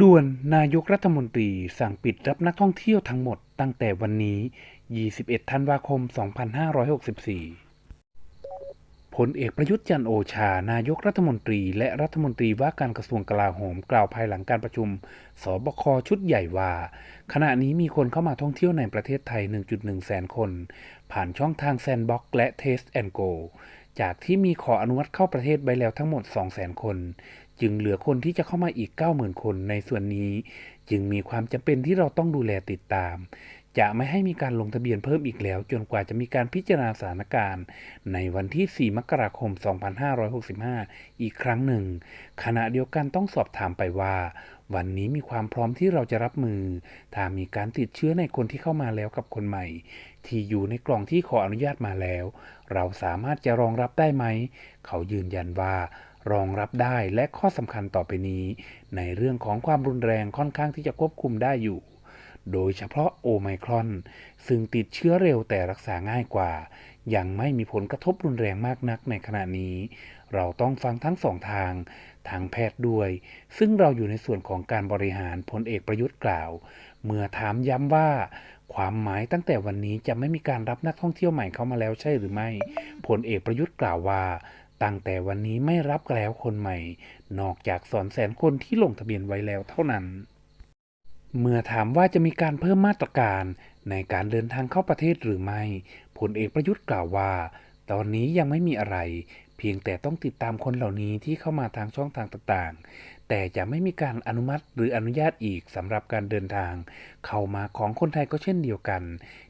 ด่วนนายกรัฐมนตรีสั่งปิดรับนักท่องเที่ยวทั้งหมดตั้งแต่วันนี้ 21 ธันวาคม 2564พลเอกประยุทธ์จันโอชา นายกรัฐมนตรี และรัฐมนตรีว่าการกระทรวงกลาโหมกล่าวภายหลังการประชุม สบคชุดใหญ่ว่า ขณะนี้มีคนเข้ามาท่องเที่ยวในประเทศไทย 1.1 แสนคน ผ่านช่องทางแซนบ็อกและเทสแอนโก จากที่มีขออนุมัติเข้าประเทศไว้แล้วทั้งหมด 200,000 คน จึงเหลือคนที่จะเข้ามาอีก 90,000 คนในส่วนนี้ จึงมีความจำเป็นที่เราต้องดูแลติดตาม จะไม่ให้มีการลงทะเบียนเพิ่มอีกแล้ว จนกว่าจะมีการพิจารณาสถานการณ์ ในวันที่ 4 มกราคม 2565 อีกครั้งหนึ่ง ขณะเดียวกันต้องสอบถามไปว่า วันนี้มีความพร้อมที่เราจะรับมือ ถ้ามีการติดเชื้อในคนที่เข้ามาแล้วกับคนใหม่ ที่อยู่ในกล่องที่ขออนุญาตมาแล้ว เราสามารถจะรองรับได้ไหม เขายืนยันว่ารองรับได้และข้อสำคัญต่อไปนี้ ในเรื่องของความรุนแรงค่อนข้างที่จะควบคุมได้อยู่ โดยเฉพาะโอไมครอน ซึ่งติดเชื้อเร็วแต่รักษาง่ายกว่า ยังไม่มีผลกระทบรุนแรงมากนักในขณะนี้ เราต้องฟังทั้งสองทาง ทางแพทย์ด้วย ซึ่งเราอยู่ในส่วนของการบริหารพลเอกประยุทธ์กล่าว เมื่อถามย้ำว่า ความหมายตั้งแต่วันนี้จะไม่มีการรับนักท่องเที่ยวใหม่เข้ามาแล้วใช่หรือไม่พลเอกประยุทธ์กล่าวว่าตั้งแต่วันนี้ไม่รับแล้วคนใหม่ นอกจากสอนแสนคนที่ลงทะเบียนไว้แล้วเท่านั้น เมื่อถามว่าจะมีการเพิ่มมาตรการในการเดินทางเข้าประเทศหรือไม่ ลเอกประยุทธ์กล่าวว่า ตอนนี้ยังไม่มีอะไร เพียงแต่ต้องติดตามคนเหล่านี้ที่เข้ามาทางช่องทางต่างๆ แต่จะไม่มีการอนุมัติหรืออนุญาตอีกสำหรับการเดินทาง เข้ามาของคนไทยก็เช่นเดียวกัน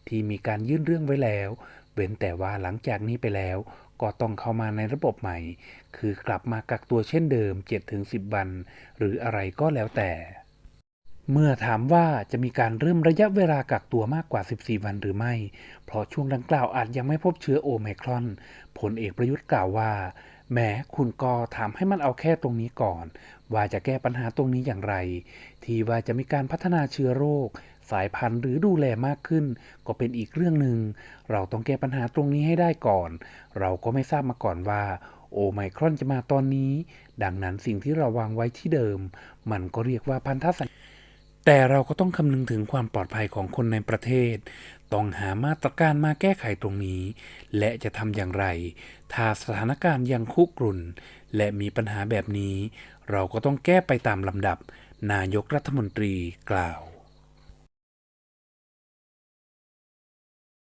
ที่มีการยื่นเรื่องไว้แล้ว เว้นแต่ว่าหลังจากนี้ไปแล้วก็ต้องเข้ามาในระบบใหม่ คือกลับมากักตัวเช่นเดิม 7-10 วัน หรืออะไรก็แล้วแต่ เมื่อถามว่าจะมีการเริ่มระยะเวลากักตัวมากกว่า 14 วันหรือไม่ เพราะช่วงดังกล่าวอาจยังไม่พบเชื้อโอไมครอน ผลเอกประยุทธ์กล่าวว่า แม้คุณก็ถามให้มันเอาแค่ตรงนี้ก่อน ว่าจะแก้ปัญหาตรงนี้อย่างไร ที่ว่าจะมีการพัฒนาเชื้อโรค สายพันธุ์หรือดูแลมากขึ้น ก็เป็นอีกเรื่องหนึ่ง เราต้องแก้ปัญหาตรงนี้ให้ได้ก่อน เราก็ไม่ทราบมาก่อนว่าโอไมครอนจะมาตอนนี้ ดังนั้นสิ่งที่เราวางไว้ที่เดิม มันก็เรียกว่าพันธสัญญา แต่เราก็ต้องคำนึงถึงความปลอดภัยของคนในประเทศ ต้องหามาตรการมาแก้ไขตรงนี้ และจะทำอย่างไร ถ้าสถานการณ์ยังคุกรุ่น และมีปัญหาแบบนี้ เราก็ต้องแก้ไปตามลำดับ นายกรัฐมนตรีกล่าว